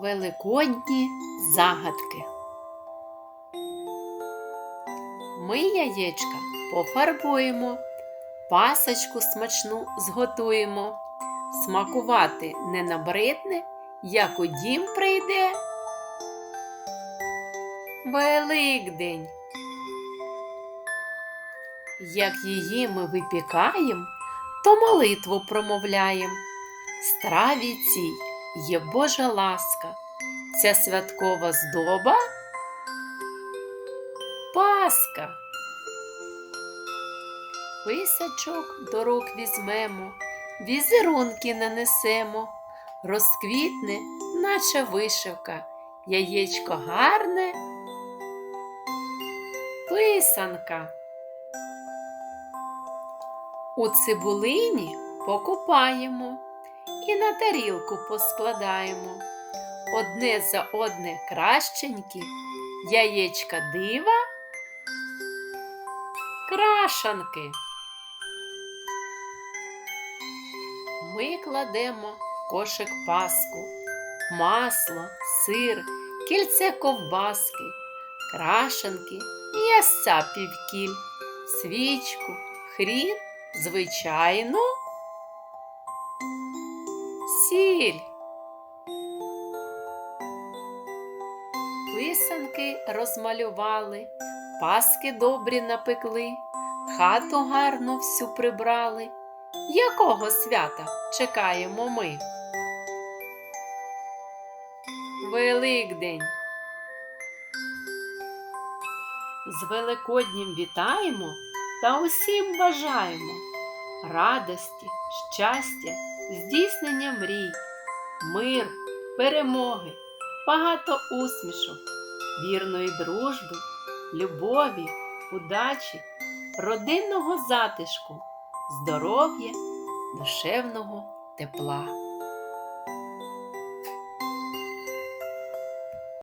Великодні загадки. Ми яєчка пофарбуємо, пасочку смачну зготуємо. Смакувати не набридне, як у дім прийде. Великдень. Як її ми випікаємо, то молитву промовляємо. Страві цій є Божа ласка, ця святкова здоба Паска. Писачок до рук візьмемо, візерунки нанесемо, розквітне, наче вишивка, яєчко гарне, писанка. У цибулині покупаємо і на тарілку поскладаємо. Одне за одне кращенькі, яєчка дива, крашанки. Ми кладемо в кошик паску, масло, сир, кільце ковбаски, крашанки, м'ясця півкіль, свічку, хрін, звичайну, сіль. Писанки розмалювали, паски добрі напекли, хату гарно всю прибрали. Якого свята чекаємо ми? Великдень. З Великоднім вітаємо та усім бажаємо радості, щастя, здійснення мрій, мир, перемоги, багато усмішок, вірної дружби, любові, удачі, родинного затишку, здоров'я, душевного тепла.